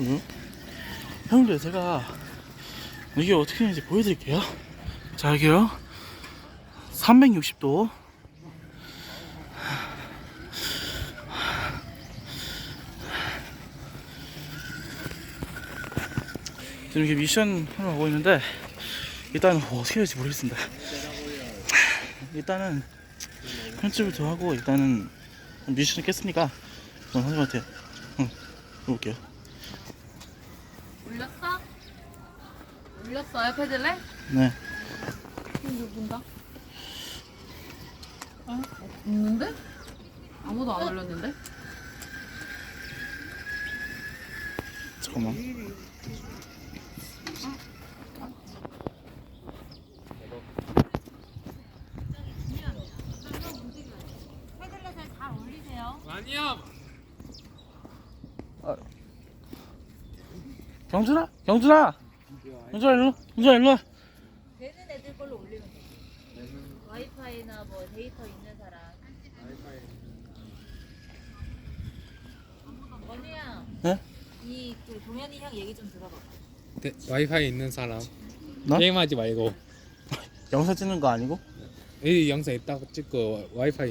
응? 형들 제가 이게 어떻게 되는지 보여드릴게요. 자 여기요. 360도. 지금 이렇게 미션 하러 가고 있는데 일단은 뭐 어떻게 될지 모르겠습니다. 일단은 편집을 더 하고 일단은 미션을 깼으니까 하는 것 같아요. 응, 해볼게요. 올렸어? 올렸어 아이패드래? 네. 근데 본다. 어? 없는데? 아무도 안 올렸는데? 잠깐만. 아니야. 경준아, 경준아, 경준아 일로, 경준아 일로. 와. 되는 애들 걸로 올리면 돼. 와이파이나 뭐 데이터 있는 사람. 원우야. 네? 이그 동현이 형 얘기 좀 들어봐. 네, 와이파이 있는 사람 나? 게임하지 말고 영상 찍는 거 아니고? 이 영상 있다고 찍고 와이파이